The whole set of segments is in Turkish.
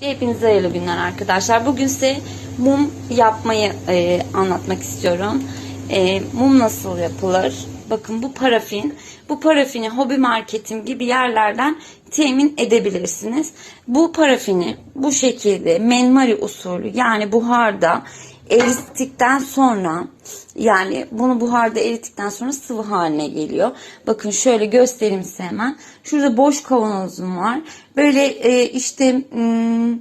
Hepinize hayırlı günler arkadaşlar. Bugün size mum yapmayı e, anlatmak istiyorum. E, mum nasıl yapılır? Bakın bu parafin. Bu parafini hobi marketim gibi yerlerden temin edebilirsiniz. Bu parafini bu şekilde menmari usulü yani buharda erittikten sonra yani bunu buharda erittikten sonra sıvı haline geliyor. Bakın şöyle göstereyim size hemen. Şurada boş kavanozum var. Böyle e, işte hmm,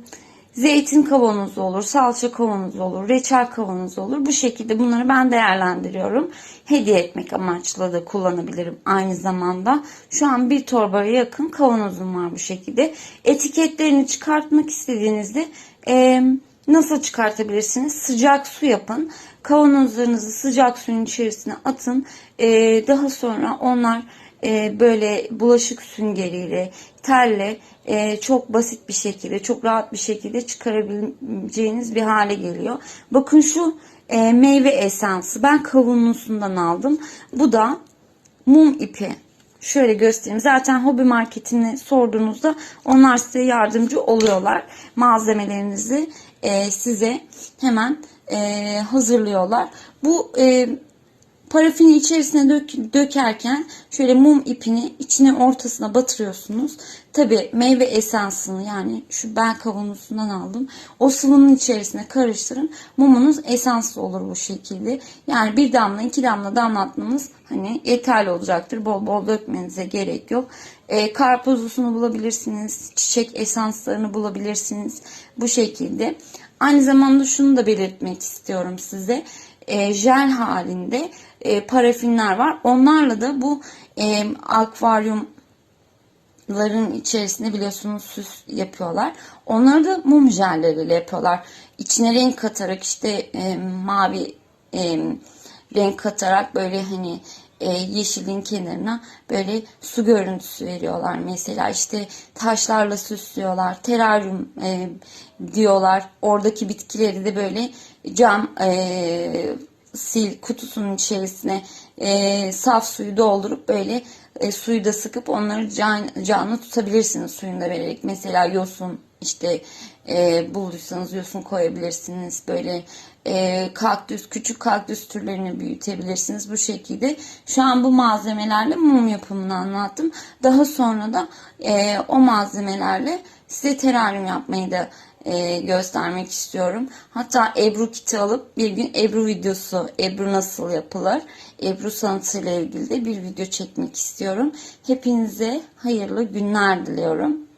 zeytin kavanozu olur, salça kavanozu olur, reçel kavanozu olur. Bu şekilde bunları ben değerlendiriyorum. Hediye etmek amaçlı da kullanabilirim aynı zamanda. Şu an bir torbaya yakın kavanozum var bu şekilde. Etiketlerini çıkartmak istediğinizde eee Nasıl çıkartabilirsiniz? Sıcak su yapın. Kavanozlarınızı sıcak suyun içerisine atın. Ee, daha sonra onlar e, böyle bulaşık süngeriyle, telle e, çok basit bir şekilde, çok rahat bir şekilde çıkarabileceğiniz bir hale geliyor. Bakın şu e, meyve esansı. Ben kavunlusundan aldım. Bu da mum ipi. Şöyle göstereyim. Zaten hobi marketini sorduğunuzda onlar size yardımcı oluyorlar. Malzemelerinizi e, size hemen e, hazırlıyorlar. Bu e, parafini içerisine dök, dökerken şöyle mum ipini içine ortasına batırıyorsunuz. Tabi meyve esansını yani şu ben kavanosundan aldım. O sıvının içerisine karıştırın. Mumunuz esanslı olur bu şekilde. Yani bir damla iki damla damlatmanız hani yeterli olacaktır. Bol bol dökmenize gerek yok. E, karpuzlusunu bulabilirsiniz. Çiçek esanslarını bulabilirsiniz. Bu şekilde. Aynı zamanda şunu da belirtmek istiyorum size. E, jel halinde e, parafinler var. Onlarla da bu e, akvaryumların içerisinde biliyorsunuz süs yapıyorlar. Onları da mum jelleriyle yapıyorlar. İçine renk katarak işte e, mavi e, renk katarak böyle hani e, yeşilin kenarına böyle su görüntüsü veriyorlar. Mesela işte taşlarla süslüyorlar. Teraryum e, diyorlar. Oradaki bitkileri de böyle cam e, sil kutusunun içerisine e, saf suyu doldurup böyle e, suyu da sıkıp onları can, canlı tutabilirsiniz suyunda vererek. Mesela yosun işte e, bulduysanız yosun koyabilirsiniz. Böyle e, kaktüs, küçük kaktüs türlerini büyütebilirsiniz bu şekilde. Şu an bu malzemelerle mum yapımını anlattım. Daha sonra da e, o malzemelerle size teraryum yapmayı da e, göstermek istiyorum. Hatta Ebru kiti alıp bir gün Ebru videosu, Ebru nasıl yapılır, Ebru sanatıyla ilgili de bir video çekmek istiyorum. Hepinize hayırlı günler diliyorum.